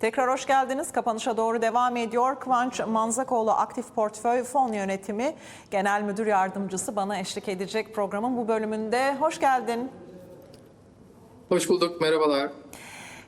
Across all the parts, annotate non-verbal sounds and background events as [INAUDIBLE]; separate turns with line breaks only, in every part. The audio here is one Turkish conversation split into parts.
Tekrar hoş geldiniz. Kapanışa doğru devam ediyor. Kıvanç Manzakoğlu Aktif Portföy Fon Yönetimi Genel Müdür Yardımcısı bana eşlik edecek programın bu bölümünde. Hoş geldin.
Hoş bulduk, merhabalar.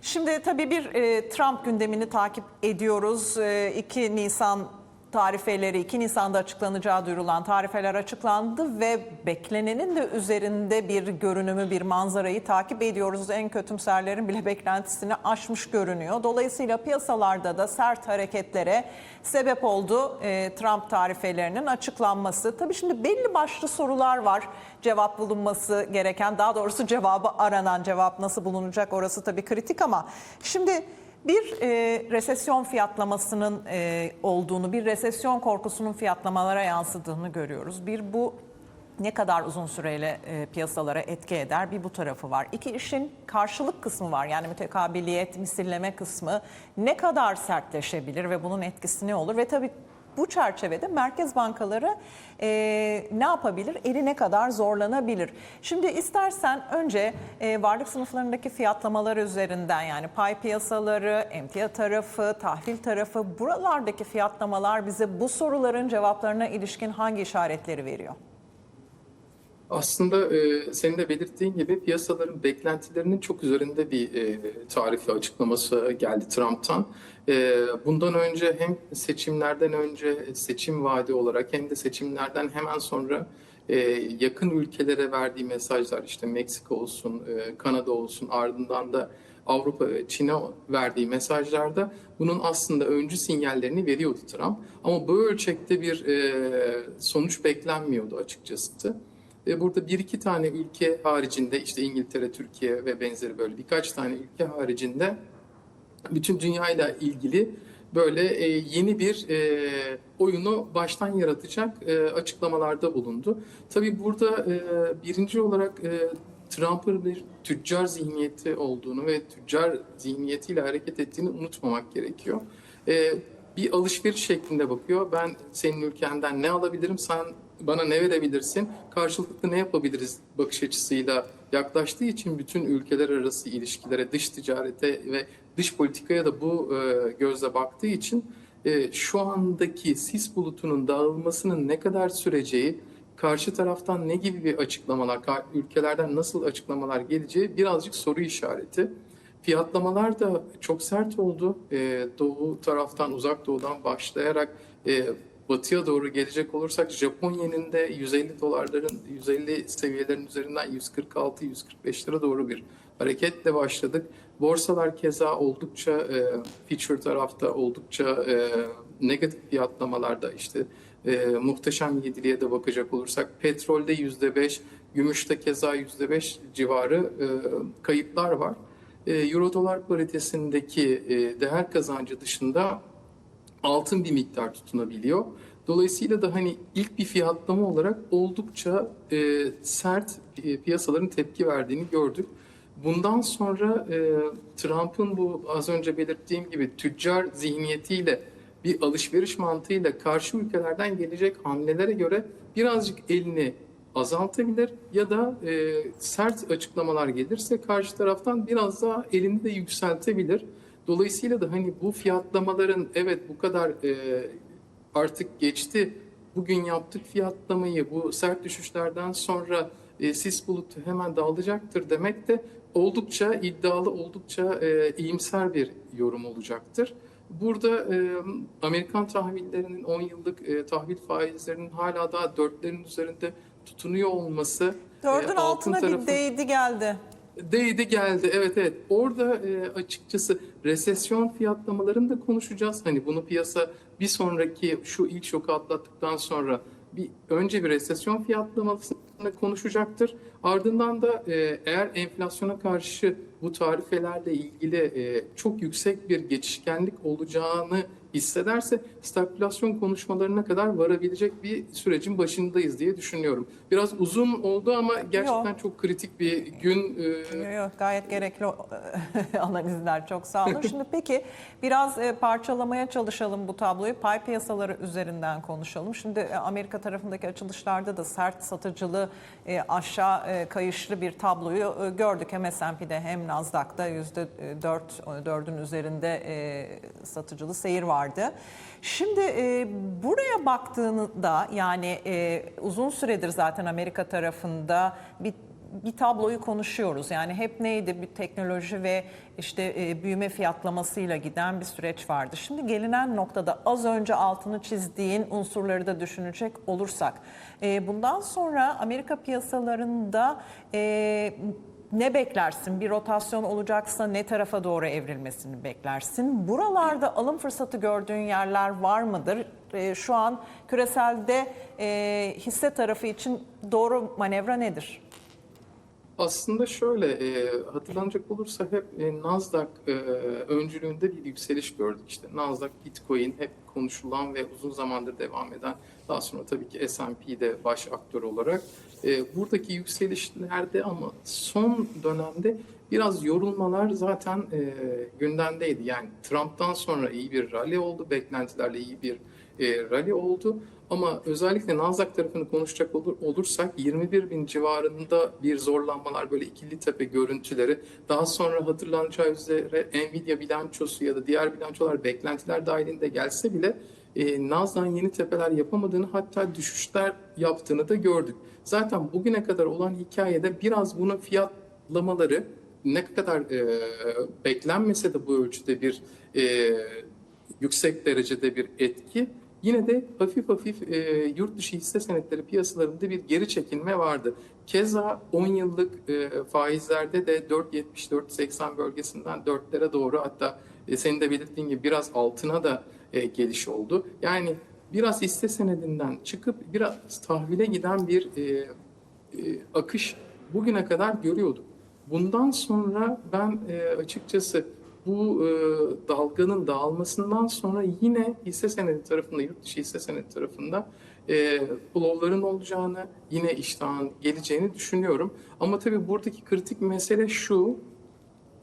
Şimdi tabii bir e, Trump gündemini takip ediyoruz. E, 2 Nisan tarifeleri 2 Nisan'da açıklanacağı duyurulan tarifeler açıklandı ve beklenenin de üzerinde bir görünümü, bir manzarayı takip ediyoruz. En kötümserlerin bile beklentisini aşmış görünüyor. Dolayısıyla piyasalarda da sert hareketlere sebep oldu e, Trump tarifelerinin açıklanması. Tabii şimdi belli başlı sorular var cevap bulunması gereken, daha doğrusu cevabı aranan cevap nasıl bulunacak orası tabii kritik ama şimdi bir e, resesyon fiyatlamasının e, olduğunu, bir resesyon korkusunun fiyatlamalara yansıdığını görüyoruz. Bir bu ne kadar uzun süreyle e, piyasalara etki eder bir bu tarafı var. İki işin karşılık kısmı var yani mütekabiliyet, misilleme kısmı ne kadar sertleşebilir ve bunun etkisi ne olur ve tabii bu çerçevede merkez bankaları e, ne yapabilir? Eli ne kadar zorlanabilir? Şimdi istersen önce e, varlık sınıflarındaki fiyatlamalar üzerinden yani pay piyasaları, emtia tarafı, tahvil tarafı buralardaki fiyatlamalar bize bu soruların cevaplarına ilişkin hangi işaretleri veriyor?
Aslında e, senin de belirttiğin gibi piyasaların beklentilerinin çok üzerinde bir e, tarifi açıklaması geldi Trump'tan. E, bundan önce hem seçimlerden önce seçim vaadi olarak hem de seçimlerden hemen sonra e, yakın ülkelere verdiği mesajlar işte Meksika olsun, e, Kanada olsun ardından da Avrupa ve Çin'e verdiği mesajlarda bunun aslında öncü sinyallerini veriyordu Trump. Ama bu ölçekte bir e, sonuç beklenmiyordu açıkçası. Ve burada bir iki tane ülke haricinde işte İngiltere, Türkiye ve benzeri böyle birkaç tane ülke haricinde bütün dünyayla ilgili böyle e, yeni bir e, oyunu baştan yaratacak e, açıklamalarda bulundu. Tabii burada e, birinci olarak e, Trump'ın bir tüccar zihniyeti olduğunu ve tüccar zihniyetiyle hareket ettiğini unutmamak gerekiyor. E, bir alışveriş şeklinde bakıyor. Ben senin ülkenden ne alabilirim, sen bana ne verebilirsin, karşılıklı ne yapabiliriz bakış açısıyla yaklaştığı için bütün ülkeler arası ilişkilere, dış ticarete ve dış politikaya da bu e, gözle baktığı için e, şu andaki sis bulutunun dağılmasının ne kadar süreceği, karşı taraftan ne gibi bir açıklamalar, ülkelerden nasıl açıklamalar geleceği birazcık soru işareti. Fiyatlamalar da çok sert oldu. E, doğu taraftan, uzak doğudan başlayarak e, batıya doğru gelecek olursak Japon yeninde 150 dolarların 150 seviyelerin üzerinden 146-145 lira doğru bir hareketle başladık. Borsalar keza oldukça e, feature tarafta oldukça e, negatif fiyatlamalarda işte e, muhteşem yediliğe de bakacak olursak petrolde %5, gümüşte keza %5 civarı e, kayıplar var. E, Euro dolar paritesindeki e, değer kazancı dışında altın bir miktar tutunabiliyor. Dolayısıyla da hani ilk bir fiyatlama olarak oldukça e, sert e, piyasaların tepki verdiğini gördük. Bundan sonra e, Trump'ın bu az önce belirttiğim gibi tüccar zihniyetiyle bir alışveriş mantığıyla karşı ülkelerden gelecek hamlelere göre birazcık elini azaltabilir ya da e, sert açıklamalar gelirse karşı taraftan biraz daha elini de yükseltebilir. Dolayısıyla da hani bu fiyatlamaların evet bu kadar e, artık geçti. Bugün yaptık fiyatlamayı bu sert düşüşlerden sonra e, sis bulutu hemen dağılacaktır demek de oldukça iddialı, oldukça e, iyimser bir yorum olacaktır. Burada e, Amerikan tahvillerinin 10 yıllık e, tahvil faizlerinin hala daha dörtlerin üzerinde tutunuyor olması
Dördün
e, altın
altına
tarafı-
bir değdi geldi.
Değdi geldi evet evet. Orada e, açıkçası resesyon fiyatlamalarını da konuşacağız. Hani bunu piyasa bir sonraki şu ilk şoku atlattıktan sonra bir önce bir resesyon fiyatlamasını konuşacaktır. Ardından da e, eğer enflasyona karşı bu tarifelerle ilgili e, çok yüksek bir geçişkenlik olacağını hissederse stagflasyon konuşmalarına kadar varabilecek bir sürecin başındayız diye düşünüyorum. Biraz uzun oldu ama gerçekten
Yok.
çok kritik bir gün. e,
Yok, yok, gayet gerekli [LAUGHS] analizler çok sağ olun. Şimdi peki biraz e, parçalamaya çalışalım bu tabloyu. Pay piyasaları üzerinden konuşalım. Şimdi e, Amerika tarafındaki açılışlarda da sert satıcılı aşağı kayışlı bir tabloyu gördük hem S&P'de hem Nasdaq'ta %4, 4'ün üzerinde satıcılı seyir vardı. Şimdi e, buraya baktığında yani e, uzun süredir zaten Amerika tarafında bir bir tabloyu konuşuyoruz. Yani hep neydi bir teknoloji ve işte e, büyüme fiyatlamasıyla giden bir süreç vardı. Şimdi gelinen noktada az önce altını çizdiğin unsurları da düşünecek olursak e, bundan sonra Amerika piyasalarında e, ne beklersin? Bir rotasyon olacaksa ne tarafa doğru evrilmesini beklersin? Buralarda alım fırsatı gördüğün yerler var mıdır? E, şu an küreselde e, hisse tarafı için doğru manevra nedir?
Aslında şöyle e, hatırlanacak olursa hep e, Nasdaq e, öncülüğünde bir yükseliş gördük. İşte Nasdaq, Bitcoin hep konuşulan ve uzun zamandır devam eden. Daha sonra tabii ki S&P'de baş aktör olarak. E, buradaki yükselişlerde ama son dönemde biraz yorulmalar zaten e, gündemdeydi. Yani Trump'tan sonra iyi bir rally oldu, beklentilerle iyi bir e, rally oldu. Ama özellikle Nasdaq tarafını konuşacak olur, olursak 21 bin civarında bir zorlanmalar böyle ikili tepe görüntüleri daha sonra hatırlanacağı üzere Nvidia bilançosu ya da diğer bilançolar beklentiler dahilinde gelse bile e, Nasdaq'ın yeni tepeler yapamadığını hatta düşüşler yaptığını da gördük. Zaten bugüne kadar olan hikayede biraz bunu fiyatlamaları ne kadar e, beklenmese de bu ölçüde bir e, yüksek derecede bir etki Yine de hafif hafif e, yurt dışı hisse senetleri piyasalarında bir geri çekilme vardı. Keza 10 yıllık e, faizlerde de 4.70-4.80 bölgesinden 4'lere doğru hatta e, senin de belirttiğin gibi biraz altına da e, geliş oldu. Yani biraz hisse senedinden çıkıp biraz tahvile giden bir e, e, akış bugüne kadar görüyorduk. Bundan sonra ben e, açıkçası bu e, dalganın dağılmasından sonra yine hisse senedi tarafında, yurt dışı hisse senedi tarafında e, flow'ların olacağını, yine iştahın geleceğini düşünüyorum. Ama tabii buradaki kritik mesele şu,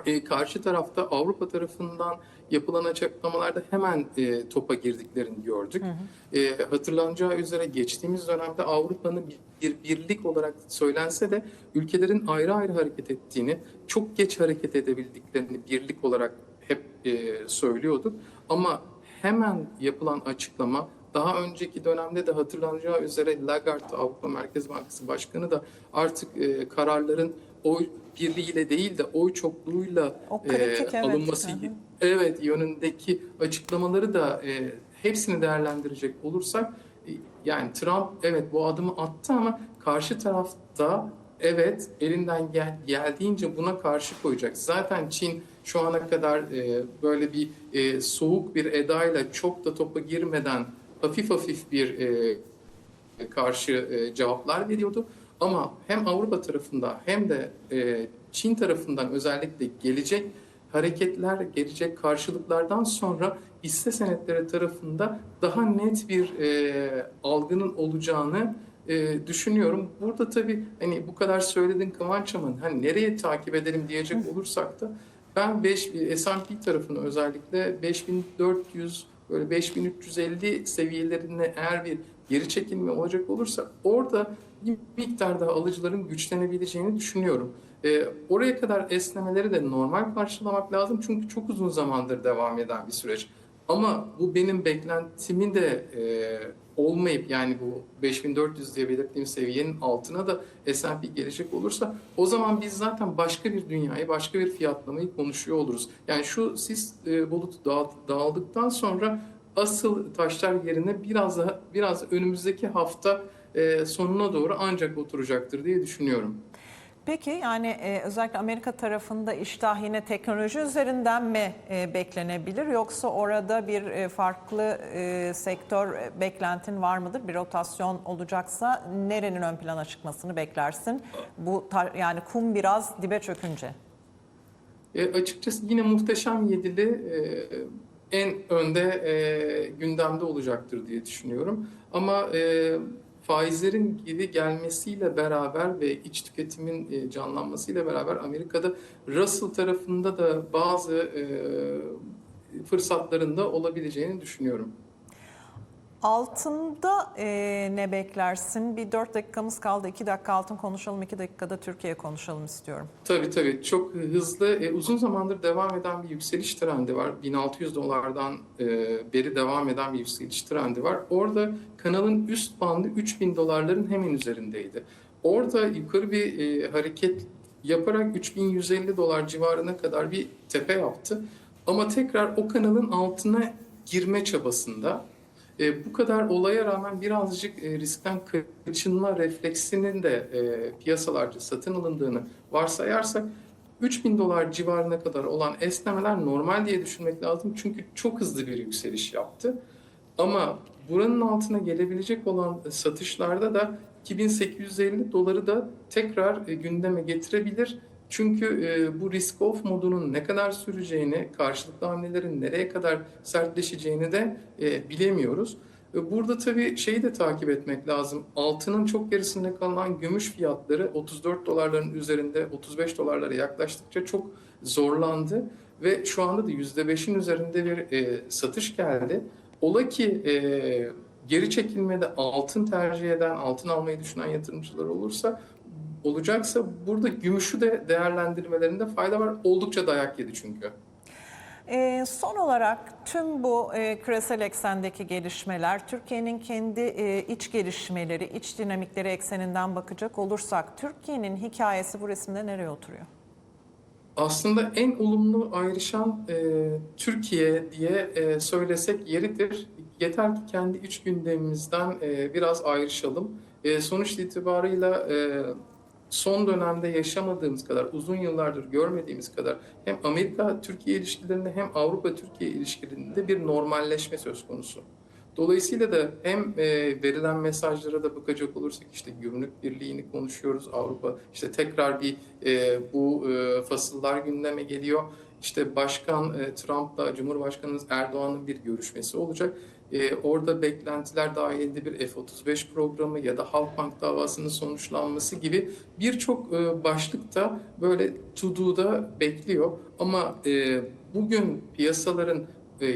e, karşı tarafta Avrupa tarafından yapılan açıklamalarda hemen e, topa girdiklerini gördük. Hı hı. E, hatırlanacağı üzere geçtiğimiz dönemde Avrupa'nın bir, bir birlik olarak söylense de ülkelerin ayrı ayrı hareket ettiğini, çok geç hareket edebildiklerini birlik olarak hep e, söylüyorduk. Ama hemen yapılan açıklama daha önceki dönemde de hatırlanacağı üzere Lagarde Avrupa Merkez Bankası Başkanı da artık e, kararların oy birliğiyle değil de oy çokluğuyla
kritik,
e,
evet.
alınması
hı.
Evet yönündeki açıklamaları da e, hepsini değerlendirecek olursak e, yani Trump evet bu adımı attı ama karşı tarafta evet elinden gel, geldiğince buna karşı koyacak. Zaten Çin şu ana kadar e, böyle bir e, soğuk bir edayla çok da topa girmeden hafif hafif bir e, karşı e, cevaplar veriyordu. Ama hem Avrupa tarafında hem de e, Çin tarafından özellikle gelecek hareketler, gelecek karşılıklardan sonra hisse senetleri tarafında daha net bir e, algının olacağını e, düşünüyorum. Burada tabii hani bu kadar söyledin Kıvanç ama hani nereye takip edelim diyecek olursak da ben 5 S&P tarafını özellikle 5400 böyle 5350 seviyelerine eğer bir geri çekilme olacak olursa orada bir miktar daha alıcıların güçlenebileceğini düşünüyorum. Ee, oraya kadar esnemeleri de normal karşılamak lazım çünkü çok uzun zamandır devam eden bir süreç. Ama bu benim beklentimin de e, olmayıp yani bu 5400 diye belirttiğim seviyenin altına da S&P gelecek olursa o zaman biz zaten başka bir dünyayı, başka bir fiyatlamayı konuşuyor oluruz. Yani şu sis e, bulutu dağ, dağıldıktan sonra asıl taşlar yerine biraz daha biraz önümüzdeki hafta e, sonuna doğru ancak oturacaktır diye düşünüyorum.
Peki yani e, özellikle Amerika tarafında iştah yine teknoloji üzerinden mi e, beklenebilir yoksa orada bir e, farklı e, sektör e, beklentin var mıdır? Bir rotasyon olacaksa nerenin ön plana çıkmasını beklersin? Bu tar- yani kum biraz dibe çökünce.
E, açıkçası yine muhteşem yedili e, en önde e, gündemde olacaktır diye düşünüyorum. Ama e, faizlerin geri gelmesiyle beraber ve iç tüketimin e, canlanmasıyla beraber Amerika'da Russell tarafında da bazı e, fırsatların da olabileceğini düşünüyorum.
Altında e, ne beklersin? Bir 4 dakikamız kaldı. 2 dakika altın konuşalım, 2 dakikada Türkiye konuşalım istiyorum.
Tabii tabii çok hızlı e, uzun zamandır devam eden bir yükseliş trendi var. 1600 dolardan e, beri devam eden bir yükseliş trendi var. Orada kanalın üst bandı 3000 dolarların hemen üzerindeydi. Orada yukarı bir e, hareket yaparak 3150 dolar civarına kadar bir tepe yaptı. Ama tekrar o kanalın altına girme çabasında. E, bu kadar olaya rağmen birazcık e, riskten kaçınma refleksinin de e, piyasalarca satın alındığını varsayarsak 3000 dolar civarına kadar olan esnemeler normal diye düşünmek lazım. Çünkü çok hızlı bir yükseliş yaptı. Ama buranın altına gelebilecek olan satışlarda da 2850 doları da tekrar e, gündeme getirebilir. Çünkü e, bu risk off modunun ne kadar süreceğini, karşılıklı hamlelerin nereye kadar sertleşeceğini de e, bilemiyoruz. E, Burada tabii şeyi de takip etmek lazım. Altının çok gerisinde kalan gümüş fiyatları 34 dolarların üzerinde 35 dolarlara yaklaştıkça çok zorlandı. Ve şu anda da %5'in üzerinde bir e, satış geldi. Ola ki e, geri çekilmede altın tercih eden, altın almayı düşünen yatırımcılar olursa olacaksa burada gümüşü de değerlendirmelerinde fayda var. Oldukça dayak yedi çünkü.
E, son olarak tüm bu e, küresel eksendeki gelişmeler, Türkiye'nin kendi e, iç gelişmeleri, iç dinamikleri ekseninden bakacak olursak Türkiye'nin hikayesi bu resimde nereye oturuyor?
Aslında en olumlu ayrışan e, Türkiye diye e, söylesek yeridir. Yeter ki kendi iç gündemimizden e, biraz ayrışalım. E, sonuç itibarıyla e, son dönemde yaşamadığımız kadar, uzun yıllardır görmediğimiz kadar hem Amerika-Türkiye ilişkilerinde hem Avrupa-Türkiye ilişkilerinde bir normalleşme söz konusu. Dolayısıyla da hem e, verilen mesajlara da bakacak olursak işte gümrük birliğini konuşuyoruz Avrupa işte tekrar bir e, bu e, fasıllar gündeme geliyor. İşte Başkan e, Trump'la Cumhurbaşkanımız Erdoğan'ın bir görüşmesi olacak. E, orada beklentiler dahilinde bir F-35 programı ya da Halkbank davasının sonuçlanması gibi birçok e, başlıkta böyle to do'da bekliyor. Ama bugün piyasaların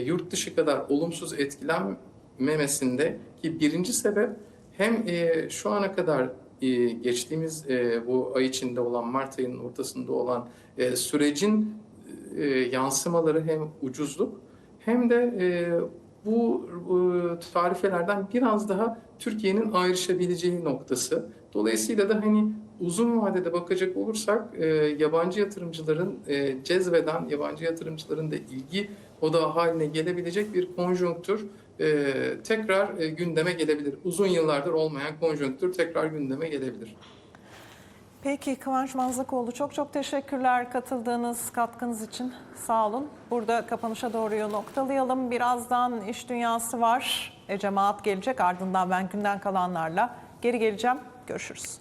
yurt dışı kadar olumsuz etkilenmemesinde ki birinci sebep hem şu ana kadar geçtiğimiz bu ay içinde olan Mart ayının ortasında olan sürecin e, yansımaları hem ucuzluk hem de e, bu e, tarifelerden biraz daha Türkiye'nin ayrışabileceği noktası. Dolayısıyla da hani uzun vadede bakacak olursak e, yabancı yatırımcıların e, cezbeden yabancı yatırımcıların da ilgi odağı haline gelebilecek bir konjonktür e, tekrar e, gündeme gelebilir. Uzun yıllardır olmayan konjonktür tekrar gündeme gelebilir.
Peki Kıvanç Manzakoğlu çok çok teşekkürler katıldığınız katkınız için. Sağ olun. Burada kapanışa doğru noktalayalım. Birazdan iş dünyası var. E, cemaat gelecek ardından ben günden kalanlarla geri geleceğim. Görüşürüz.